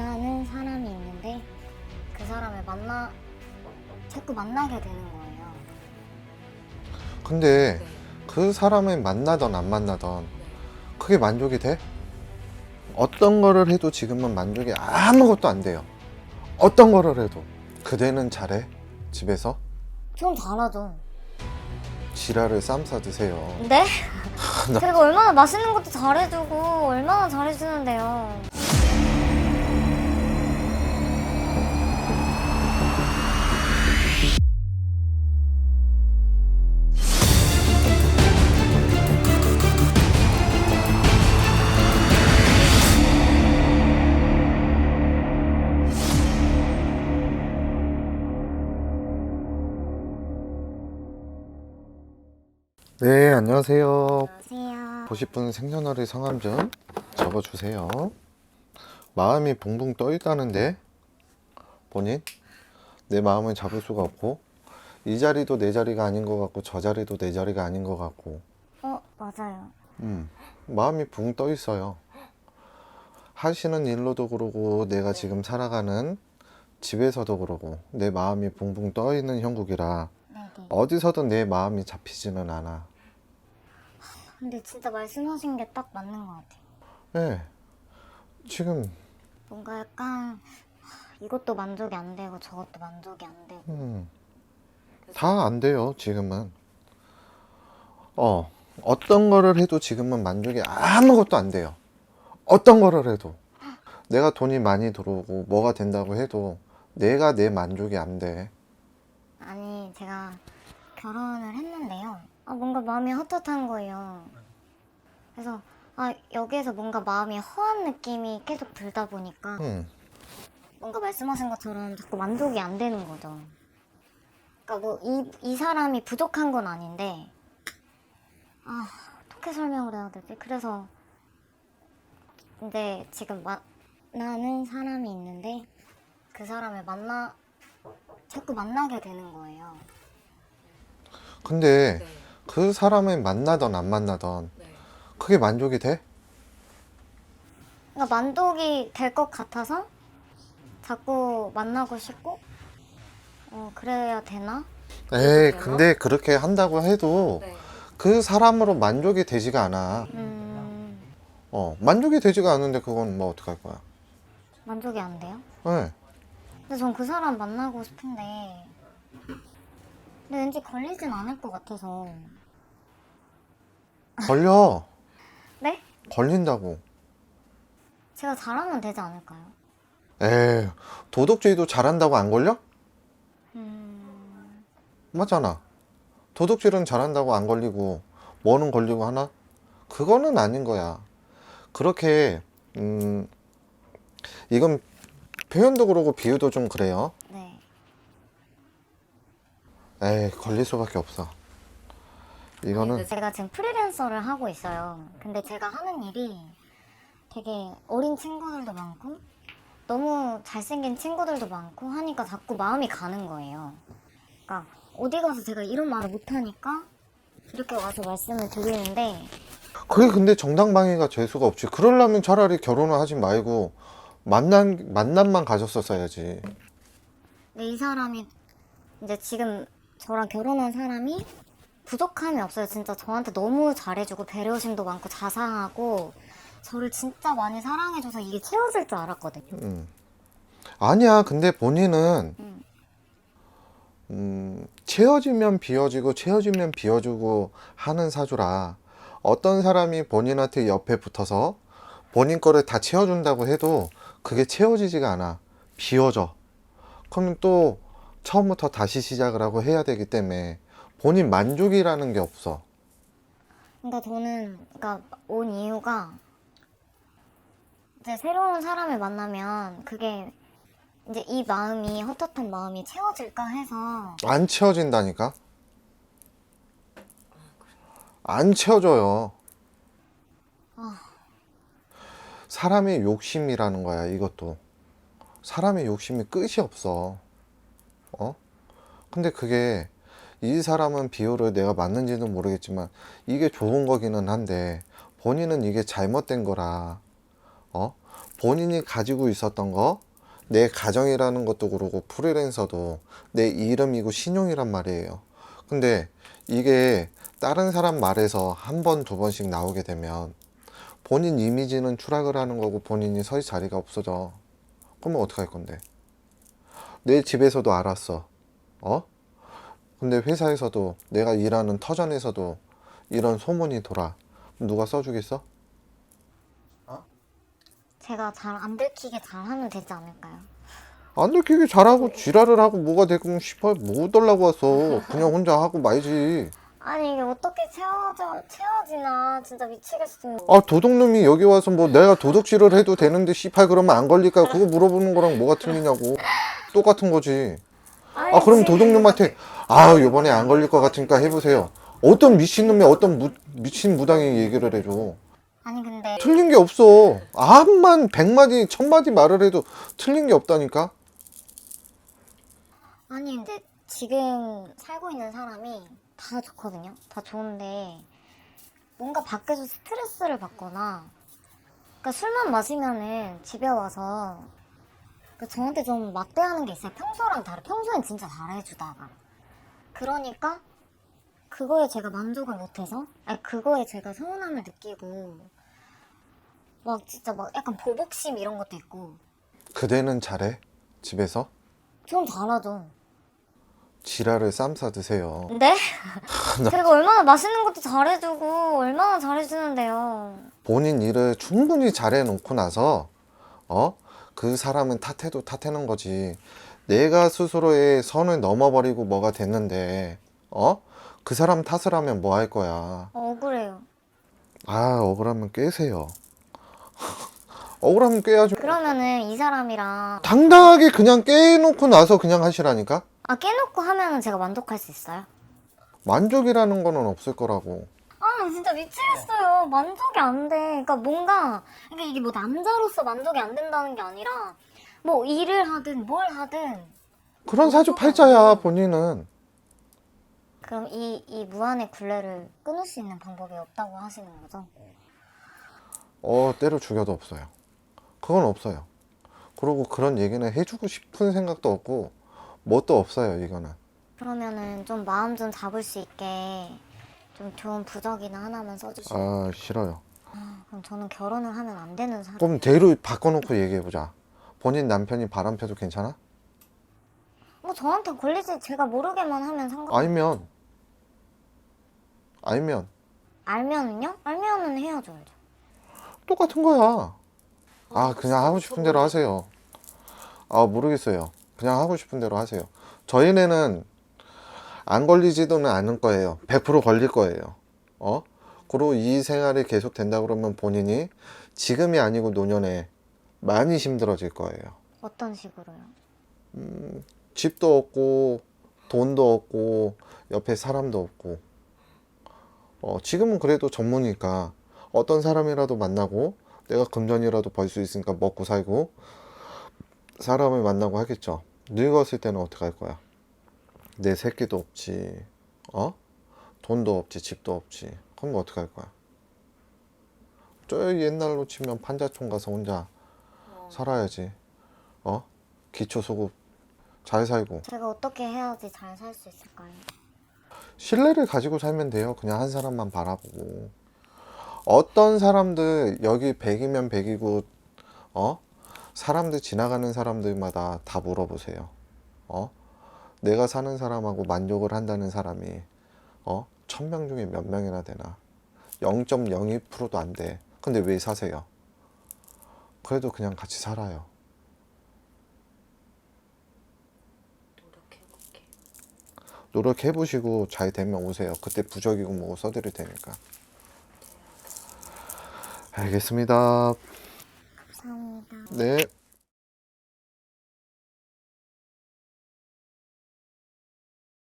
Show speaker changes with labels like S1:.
S1: 만나는 사람이 있는데 그 사람을 만나 자꾸 만나게 되는 거예요.
S2: 근데 그 사람을 만나던 안 만나던 그게 만족이 돼? 어떤 거를 해도 지금은 만족이 아무것도 안 돼요. 어떤 거를 해도. 그대는 잘해? 집에서?
S1: 좀 잘하죠.
S2: 지랄을 쌈 싸 드세요.
S1: 네? 제가 얼마나 맛있는 것도 잘해주고 얼마나 잘해주는데요.
S2: 네, 안녕하세요.
S1: 안녕하세요.
S2: 싶은 생년월일 성함 좀 적어주세요. 마음이 붕붕 떠 있다는데 본인 내 마음을 잡을 수가 없고 이 자리도 내 자리가 아닌 것 같고 저 자리도 내 자리가 아닌 것 같고
S1: 어 맞아요.
S2: 음, 마음이 붕 떠 있어요. 하시는 일로도 그러고 내가 지금 살아가는 집에서도 그러고 내 마음이 붕붕 떠 있는 형국이라
S1: 네네.
S2: 어디서든 내 마음이 잡히지는 않아.
S1: 근데 진짜 말씀하신 게 딱 맞는 것 같아요.
S2: 네, 지금
S1: 뭔가 약간 하, 이것도 만족이 안 되고 저것도 만족이 안 되고
S2: 음, 다 안 돼요, 지금은. 어, 어떤 거를 해도 지금은 만족이 아무것도 안 돼요. 어떤 거를 해도. 내가 돈이 많이 들어오고 뭐가 된다고 해도 내가 내 만족이 안 돼.
S1: 아니 제가 결혼을 했는데요. 아, 뭔가 마음이 헛헛한 거예요. 그래서 아 여기에서 뭔가 마음이 허한 느낌이 계속 들다 보니까
S2: 음,
S1: 뭔가 말씀하신 것처럼 자꾸 만족이 안 되는 거죠. 그러니까 뭐 이 이 사람이 부족한 건 아닌데 아 어떻게 설명을 해야 되지? 그래서 근데 지금 만나는 사람이 있는데 그 사람을 만나 자꾸 만나게 되는 거예요.
S2: 근데 그 사람을 만나던 안 만나던 그게 만족이 돼?
S1: 그러니까 만족이 될 것 같아서 자꾸 만나고 싶고 어 그래야 되나?
S2: 에이, 근데 그렇게 한다고 해도 그 사람으로 만족이 되지가 않아.
S1: 음
S2: 어, 만족이 되지가 않는데 그건 뭐 어떡할 거야.
S1: 만족이 안 돼요?
S2: 네.
S1: 근데 전 그 사람 만나고 싶은데 근데 왠지 걸리진 않을 것 같아서
S2: 걸려.
S1: 네?
S2: 걸린다고.
S1: 제가 잘하면 되지 않을까요?
S2: 에이, 도덕주의도 잘한다고 안 걸려?
S1: 음...
S2: 맞잖아. 도덕질은 잘한다고 안 걸리고, 뭐는 걸리고 하나? 그거는 아닌 거야. 그렇게, 음, 이건 표현도 그러고 비유도 좀 그래요.
S1: 네
S2: 에이, 걸릴 수밖에 없어. 이거는,
S1: 제가 지금 프리랜서를 하고 있어요 근데 제가 하는 일이 되게 어린 친구들도 많고 너무 잘생긴 친구들도 많고 하니까 자꾸 마음이 가는 거예요 그러니까 어디 가서 제가 이런 말을 못 하니까 이렇게 와서 말씀을 드리는데
S2: 그게 근데 정당방위가 될 수가 없지. 그러려면 차라리 결혼을 하지 말고, 만난, 만남만 가졌었어야지.
S1: 근데 이 사람이 이제 지금 저랑 결혼한 사람이 부족함이 없어요. 진짜 저한테 너무 잘해주고 배려심도 많고 자상하고 저를 진짜 많이 사랑해줘서 이게 채워질 줄 알았거든요.
S2: 음. 아니야. 근데 본인은
S1: 음.
S2: 음, 채워지면 비워지고 채워지면 비워주고 하는 사주라 어떤 사람이 본인한테 옆에 붙어서 본인 거를 다 채워준다고 해도 그게 채워지지가 않아. 비워져. 그러면 또 처음부터 다시 시작을 하고 해야 되기 때문에 본인 만족이라는 게 없어.
S1: 그러니까 저는 그러니까 온 이유가 이제 새로운 사람을 만나면 그게 이제 이 마음이 헛헛한 마음이 채워질까 해서
S2: 안 채워진다니까? 안 채워져요. 사람의 욕심이라는 거야, 이것도. 사람의 욕심이 끝이 없어. 어? 근데 그게 이 사람은 비율을 내가 맞는지는 모르겠지만 이게 좋은 거기는 한데 본인은 이게 잘못된 거라. 어? 본인이 가지고 있었던 거, 내 가정이라는 것도 그러고 프리랜서도 내 이름이고 신용이란 말이에요. 근데 이게 다른 사람 말에서 한 번, 두 번씩 나오게 되면 본인 이미지는 추락을 하는 거고 본인이 설 자리가 없어져. 그러면 어떡할 건데? 내 집에서도 알았어. 어? 근데 회사에서도 내가 일하는 터전에서도 이런 소문이 돌아. 누가 써주겠어?
S1: 제가 잘 안 들키게 잘 하면 되지 않을까요?
S2: 안 들키게 잘하고 지랄을 하고 뭐가 되고 싶어 뭐 달라고 왔어 그냥 혼자 하고 말지
S1: 아니 이게 어떻게 채워져 채워지나 진짜 미치겠어.
S2: 아 도둑놈이 여기 와서 뭐 내가 도둑질을 해도 되는데 씨팔 그러면 안 걸릴까 그거 물어보는 거랑 뭐가 틀리냐고 똑같은 거지.
S1: 아
S2: 그럼 도둑놈한테 아 요번에 안 걸릴 것 같으니까 해보세요. 어떤 미친놈이 어떤 무, 미친 무당이 얘기를 해줘.
S1: 아니 근데
S2: 틀린 게 없어. 암만 백마디 천마디 말을 해도 틀린 게 없다니까?
S1: 아니 근데 지금 살고 있는 사람이 다 좋거든요. 다 좋은데 뭔가 밖에서 스트레스를 받거나 그러니까 술만 마시면은 집에 와서 그 저한테 좀 막대하는 게 있어요. 평소랑 다르. 평소엔 진짜 잘해주다가 그러니까 그거에 제가 만족을 못해서 아니 그거에 제가 서운함을 느끼고 막 진짜 막 약간 보복심 이런 것도 있고
S2: 그대는 잘해 집에서
S1: 좀 잘하죠.
S2: 지랄을 쌈 싸 드세요
S1: 네? 제가 얼마나 맛있는 것도 잘해주고 얼마나 잘해주는데요.
S2: 본인 일을 충분히 잘해놓고 나서 어? 그 사람은 탓해도 탓해는 거지 내가 스스로의 선을 넘어버리고 뭐가 됐는데 어? 그 사람 탓을 하면 뭐 할 거야
S1: 억울해요.
S2: 아 억울하면 깨세요 억울하면 깨야죠
S1: 그러면은 이 사람이랑
S2: 당당하게 그냥 깨놓고 나서 그냥 하시라니까
S1: 아 깨놓고 하면은 제가 만족할 수 있어요?
S2: 만족이라는 거는 없을 거라고
S1: 아 진짜 미치겠어요. 만족이 안 돼. 그러니까 뭔가 그러니까 이게 뭐 남자로서 만족이 안 된다는 게 아니라 뭐 일을 하든 뭘 하든
S2: 그런 사주팔자야 본인은
S1: 그럼 이, 이 무한의 굴레를 끊을 수 있는 방법이 없다고 하시는 거죠?
S2: 어 때려 죽여도 없어요 그건 없어요 그리고 그런 얘기는 해주고 싶은 생각도 없고 뭣도 없어요 이거는
S1: 그러면은 좀 마음 좀 잡을 수 있게 좀 좋은 부적이나 하나만 써주시면
S2: 아 싫어요.
S1: 그럼 저는 결혼을 하면 안 되는 사람.
S2: 그럼 대로 바꿔놓고 얘기해보자. 본인 남편이 바람 펴도 괜찮아?
S1: 뭐 저한테 걸리지 제가 모르게만 하면 상관
S2: 아니면. 아니면.
S1: 알면은요? 알면은 헤어져야죠
S2: 똑같은 거야. 아 그냥 하고 싶은 대로 하세요. 아 모르겠어요. 그냥 하고 싶은 대로 하세요. 저희네는 안 걸리지도는 않을 거예요. 100% 걸릴 거예요. 어? 그리고 이 생활이 계속 된다 그러면 본인이 지금이 아니고 노년에 많이 힘들어질 거예요.
S1: 어떤 식으로요?
S2: 집도 없고 돈도 없고 옆에 사람도 없고. 어, 지금은 그래도 전무니까 어떤 사람이라도 만나고 내가 금전이라도 벌 수 있으니까 먹고 살고 사람을 만나고 하겠죠. 늙었을 때는 어떻게 할 거야 내 새끼도 없지 어 돈도 없지 집도 없지 그럼 어떻게 할 거야 저 옛날로 치면 판자촌 가서 혼자 살아야지 어 기초 소급 잘 살고
S1: 제가 어떻게 해야지 잘 살 수 있을까요?
S2: 신뢰를 가지고 살면 돼요. 그냥 한 사람만 바라보고. 어떤 사람들, 여기 100이면 100이고, 어? 사람들 지나가는 사람들마다 다 물어보세요. 어? 내가 사는 사람하고 만족을 한다는 사람이, 어? 천 명 중에 몇 명이나 되나? 0.02%도 안 돼. 근데 왜 사세요? 그래도 그냥 같이 살아요.
S3: 노력해볼게.
S2: 노력해보시고 잘 되면 오세요. 그때 부적이고 뭐고 써드릴 테니까. 알겠습니다.
S1: 감사합니다
S2: 네.